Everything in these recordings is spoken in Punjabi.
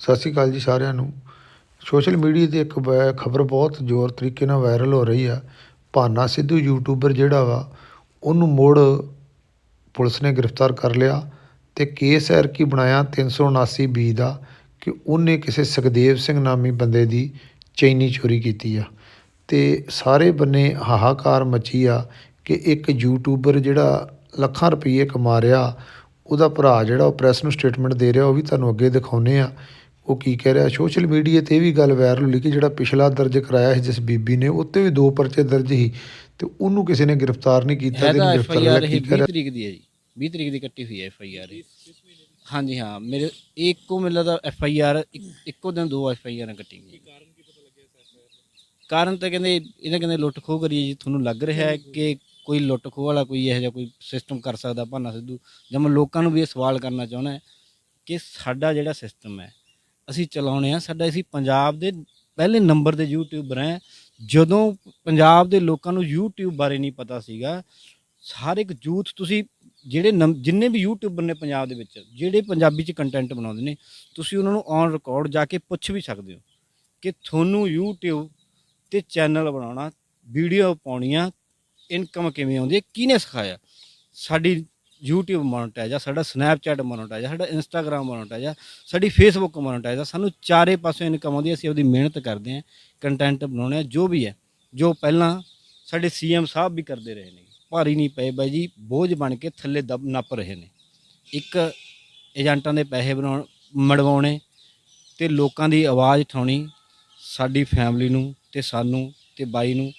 ਸਤਿ ਸ਼੍ਰੀ ਅਕਾਲ ਜੀ ਸਾਰਿਆਂ ਨੂੰ। ਸੋਸ਼ਲ ਮੀਡੀਆ 'ਤੇ ਇੱਕ ਖਬਰ ਬਹੁਤ ਜ਼ੋਰ ਤਰੀਕੇ ਨਾਲ ਵਾਇਰਲ ਹੋ ਰਹੀ ਆ। ਭਾਨਾ ਸਿੱਧੂ ਯੂਟਿਊਬਰ ਜਿਹੜਾ ਵਾ, ਉਹਨੂੰ ਮੁੜ ਪੁਲਿਸ ਨੇ ਗ੍ਰਿਫਤਾਰ ਕਰ ਲਿਆ ਤੇ ਕੇਸ ਐਰ ਕੀ ਬਣਾਇਆ 379 ਬੀ ਦਾ ਕਿ ਉਹਨੇ ਕਿਸੇ ਸੁਖਦੇਵ ਸਿੰਘ ਨਾਮੀ ਬੰਦੇ ਦੀ ਚੈਨੀ ਚੋਰੀ ਕੀਤੀ ਆ। ਤੇ ਸਾਰੇ ਬੰਨੇ ਹਾਹਾਕਾਰ ਮਚੀ ਆ ਕਿ ਇੱਕ ਯੂਟਿਊਬਰ ਜਿਹੜਾ ਲੱਖਾਂ ਰੁਪਏ ਕਮਾ ਰਿਹਾ, ਉਹਦਾ ਭਰਾ ਜਿਹੜਾ ਉਹ ਪ੍ਰੈਸ ਨੂੰ ਸਟੇਟਮੈਂਟ ਦੇ ਰਿਹਾ, ਉਹ ਵੀ ਤੁਹਾਨੂੰ ਅੱਗੇ ਦਿਖਾਉਨੇ ਆ ਉਹ ਕੀ ਕਹਿ ਰਿਹਾ ਸੋਸ਼ਲ ਮੀਡੀਆ ਤੇ ਇਹ ਵੀ ਗੱਲ ਵਾਇਰਲ ਹੋਈ ਕਿ ਜਿਹੜਾ ਪਿਛਲਾ ਦਰਜ ਕਰਾਇਆ ਸੀ ਜਿਸ ਬੀਬੀ ਨੇ ਉੱਤੇ ਵੀ ਦੋ ਪਰਚੇ ਦਰਜ ਸੀ ਤੇ ਉਹਨੂੰ ਕਿਸੇ ਨੇ ਗ੍ਰਿਫਤਾਰ ਨਹੀਂ ਕੀਤਾ ਤੇ ਗ੍ਰਿਫਤਾਰ ਕੀ ਕਹਿ 20 ਰਿਹਾ ਤਰੀਕ ਦੀ ਹੈ ਜੀ। 20 ਤਰੀਕ ਦੀ ਕੱਟੀ ਹੋਈ ਹੈ ਐਫ ਆਈ ਆਰ ਹਾਂਜੀ ਹਾਂ ਮੇਰੇ ਇੱਕੋ ਮਿਲਦਾ ਦਾ ਐਫ ਆਈ ਆਰ ਇੱਕੋ ਦਿਨ ਦੋ ਐਫ ਆਈ ਆਰਾਂ ਕੱਟੀਆਂ ਗਈਆਂ। ਕਾਰਨ ਤਾਂ ਕਹਿੰਦੇ ਇਹਨਾਂ ਕਹਿੰਦੇ ਲੁੱਟ ਖੋਹ ਕਰੀ ਜੀ ਤੁਹਾਨੂੰ ਲੱਗ ਰਿਹਾ ਹੈ ਕਿ ਕੋਈ ਲੁੱਟ ਖੋਹ ਵਾਲਾ ਕੋਈ ਇਹੋ ਜਿਹਾ ਕੋਈ ਸਿਸਟਮ ਕਰ ਸਕਦਾ ਭਾਨਾ ਸਿੱਧੂ। ਜਾਂ ਮੈਂ ਲੋਕਾਂ ਨੂੰ ਵੀ ਇਹ ਸਵਾਲ ਕਰਨਾ ਚਾਹੁੰਦਾ ਕਿ ਸਾਡਾ ਜਿਹੜਾ ਸਿਸਟਮ ਹੈ ਅਸੀਂ ਚਲਾਉਣੇ ਆ। ਸਾਡਾ ਅਸੀਂ ਪੰਜਾਬ ਦੇ ਪਹਿਲੇ ਨੰਬਰ ਦੇ ਯੂਟਿਊਬਰ ਹੈ ਜਦੋਂ ਪੰਜਾਬ ਦੇ ਲੋਕਾਂ ਨੂੰ YouTube ਬਾਰੇ ਨਹੀਂ ਪਤਾ ਸੀਗਾ, ਹਰ ਇੱਕ ਯੂਥ ਤੁਸੀਂ ਜਿਹੜੇ ਨਮ- ਜਿੰਨੇ ਵੀ ਯੂਟਿਊਬਰ ਨੇ ਪੰਜਾਬ ਦੇ ਵਿੱਚ, ਜਿਹੜੇ ਪੰਜਾਬੀ ਚ ਕੰਟੈਂਟ ਬਣਾਉਂਦੇ ਨੇ, ਤੁਸੀਂ ਉਹਨਾਂ ਨੂੰ ਔਨ ਰਿਕਾਰਡ ਜਾ ਕੇ ਪੁੱਛ ਵੀ ਸਕਦੇ ਹੋ ਕਿ ਤੁਹਾਨੂੰ YouTube ਤੇ ਚੈਨਲ ਬਣਾਉਣਾ, ਵੀਡੀਓ ਪਾਉਣੀਆਂ ਇਨਕਮ ਕਿਵੇਂ ਆਉਂਦੀ ਹੈ, ਕਿਹਨੇ ਸਿਖਾਇਆ? ਸਾਡੀ YouTube ਮੋਨਟਾਈਜ਼ ਆ, ਸਾਡਾ Snapchat ਮੋਨਟਾਈਜ਼ ਆ, ਸਾਡਾ Instagram ਮੋਨਟਾਈਜ਼ ਆ, ਸਾਡੀ Facebook ਮੋਨਟਾਈਜ਼ ਆ। ਸਾਨੂੰ ਚਾਰੇ ਪਾਸੋਂ ਇਨਕਮ ਆਉਂਦੀ ਹੈ ਅਸੀਂ ਉਹਦੀ ਮਿਹਨਤ ਕਰਦੇ ਹਾਂ ਕੰਟੈਂਟ ਬਣਾਉਣੇ ਆ, ਜੋ ਵੀ ਹੈ ਜੋ ਪਹਿਲਾਂ ਸਾਡੇ ਸੀਐਮ ਸਾਹਿਬ ਵੀ ਕਰਦੇ ਰਹੇ ਨੇ। ਭਾਰੀ ਨਹੀਂ ਪਏ ਬਾਈ ਜੀ, ਬੋਝ ਬਣ ਕੇ ਥੱਲੇ ਦਬ ਨੱਪ ਰਹੇ ਨੇ। ਇੱਕ ਏਜੰਟਾਂ ਦੇ ਪੈਸੇ ਬਣਾਉਣ, ਮੜਵਾਉਣੇ ਤੇ ਲੋਕਾਂ ਦੀ ਆਵਾਜ਼ ਉਠਾਉਣੀ ਸਾਡੀ ਫੈਮਿਲੀ ਨੂੰ ਤੇ ਸਾਨੂੰ ਤੇ ਬਾਈ ਨੂੰ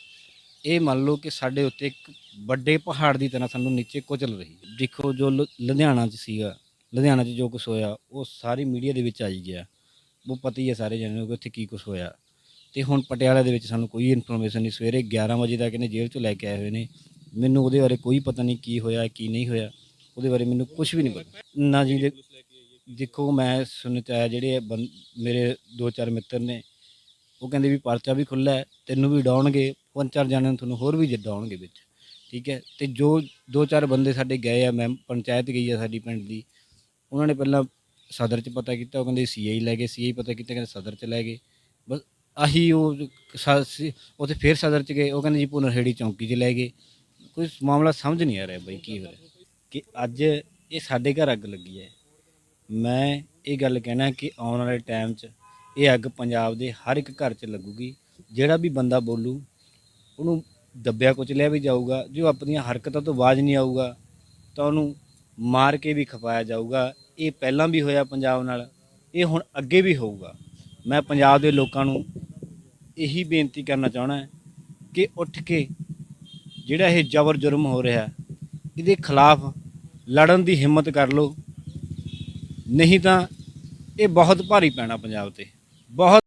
ਇਹ ਮੰਨ ਲਓ ਕਿ ਸਾਡੇ ਉੱਤੇ ਇੱਕ ਵੱਡੇ ਪਹਾੜ ਦੀ ਤਰ੍ਹਾਂ ਸਾਨੂੰ ਨੀਚੇ ਕੁਚਲ ਰਹੀ ਹੈ। ਦੇਖੋ ਜੋ ਲੁ- ਲੁਧਿਆਣਾ 'ਚ ਸੀਗਾ, ਲੁਧਿਆਣਾ 'ਚ ਜੋ ਕੁਝ ਹੋਇਆ, ਉਹ ਸਾਰੀ ਮੀਡੀਆ ਦੇ ਵਿੱਚ ਆਈ ਗਿਆ। ਉਹ ਪਤਾ ਹੀ ਹੈ ਸਾਰੇ ਜਣੇ ਨੂੰ ਕਿ ਉੱਥੇ ਕੀ ਕੁਝ ਹੋਇਆ। ਤੇ ਹੁਣ ਪਟਿਆਲਾ ਦੇ ਵਿੱਚ ਸਾਨੂੰ ਕੋਈ ਇਨਫੋਰਮੇਸ਼ਨ ਨਹੀਂ, ਸਵੇਰੇ 11 ਵਜੇ ਤੱਕ ਇਹਨੇ ਜੇਲ੍ਹ 'ਚੋਂ ਲੈ ਕੇ ਆਏ ਹੋਏ ਨੇ। ਮੈਨੂੰ ਉਹਦੇ ਬਾਰੇ ਕੋਈ ਪਤਾ ਨਹੀਂ ਕੀ ਹੋਇਆ, ਕੀ ਨਹੀਂ ਹੋਇਆ। ਉਹਦੇ ਬਾਰੇ ਮੈਨੂੰ ਕੁਝ ਵੀ ਨਹੀਂ ਪਤਾ। ਨਾ ਜੀ, ਦੇ- ਦੇਖੋ ਮੈਂ ਸੁਣ ਚ ਆਇਆ ਜਿਹੜੇ ਬੰ- ਮੇਰੇ ਦੋ ਚਾਰ ਮਿੱਤਰ ਨੇ, ਉਹ ਕਹਿੰਦੇ ਵੀ ਪਰਚਾ ਵੀ ਖੁੱਲ੍ਹਾ ਹੈ, ਤੈਨੂੰ ਵੀ ਡਾਉਣਗੇ ਪੰਜ ਚਾਰ ਜਣਿਆਂ ਨੂੰ ਤੁਹਾਨੂੰ ਹੋਰ ਵੀ ਡਾਉਣਗੇ ਵਿੱਚ। ਠੀਕ ਹੈ? ਤੇ ਜੋ, ਦੋ ਚਾਰ ਬੰਦੇ ਸਾਡੇ ਗਏ ਆ ਮੈਂ ਪੰਚਾਇਤ ਗਈ ਆ ਸਾਡੀ ਪਿੰਡ ਦੀ, ਉਹਨਾਂ ਨੇ ਪਹਿਲਾਂ ਸਦਰ ਚ ਪਤਾ ਕੀਤਾ, ਉਹ ਕਹਿੰਦੇ ਸੀਆਈ ਲੈ ਗਏ ਸੀਆਈ ਪਤਾ ਕੀਤਾ, ਕਹਿੰਦੇ ਸਦਰ ਚ ਲੈ ਗਏ। ਬਸ ਆਹੀ ਉਹ ਸ- ਉੱਥੇ ਫੇਰ ਸਦਰ ਚ ਗਏ, ਉਹ ਕਹਿੰਦੇ ਜੀ ਪੁਨਰਹੇੜੀ ਚੌਂਕੀ ਚ ਲੈ ਗਏ। ਕੋਈ ਮਾਮਲਾ ਸਮਝ ਨਹੀਂ ਆ ਰਿਹਾ ਬਾਈ ਕੀ ਹੋ ਰਿਹਾ। ਕਿ ਅੱਜ ਇਹ ਸਾਡੇ ਘਰ ਅੱਗ ਲੱਗੀ ਹੈ। ਮੈਂ ਇਹ ਗੱਲ ਕਹਿਣਾ ਕਿ ਆਉਣ ਵਾਲੇ ਟਾਈਮ 'ਚ ਇਹ ਅੱਗ ਪੰਜਾਬ ਦੇ ਹਰ ਇੱਕ ਘਰ 'ਚ ਲੱਗੂਗੀ। ਜਿਹੜਾ ਵੀ ਬੰਦਾ ਬੋਲੂ ਉਹਨੂੰ ਦੱਬਿਆ ਕੁਚਲਿਆ ਵੀ ਜਾਊਗਾ। ਜੋ ਆਪਣੀਆਂ ਹਰਕਤਾਂ ਤੋਂ ਬਾਜ ਨਹੀਂ ਆਊਗਾ, ਤਾਂ ਉਹਨੂੰ ਮਾਰ ਕੇ ਵੀ ਖਪਾਇਆ ਜਾਊਗਾ। ਇਹ ਪਹਿਲਾਂ ਵੀ ਹੋਇਆ ਪੰਜਾਬ ਨਾਲ, ਇਹ ਹੁਣ ਅੱਗੇ ਵੀ ਹੋਊਗਾ। ਮੈਂ ਪੰਜਾਬ ਦੇ ਲੋਕਾਂ ਨੂੰ ਇਹੀ ਬੇਨਤੀ ਕਰਨਾ ਚਾਹਣਾ ਕਿ ਉੱਠ ਕੇ ਜਿਹੜਾ ਇਹ ਜ਼ਬਰ ਜੁਰਮ ਹੋ ਰਿਹਾ, ਇਹਦੇ ਖਿਲਾਫ ਲੜਨ ਦੀ ਹਿੰਮਤ ਕਰ ਲਓ। ਨਹੀਂ ਤਾਂ ਇਹ ਬਹੁਤ ਭਾਰੀ ਪੈਣਾ ਪੰਜਾਬ ਤੇ। ਬਹੁਤ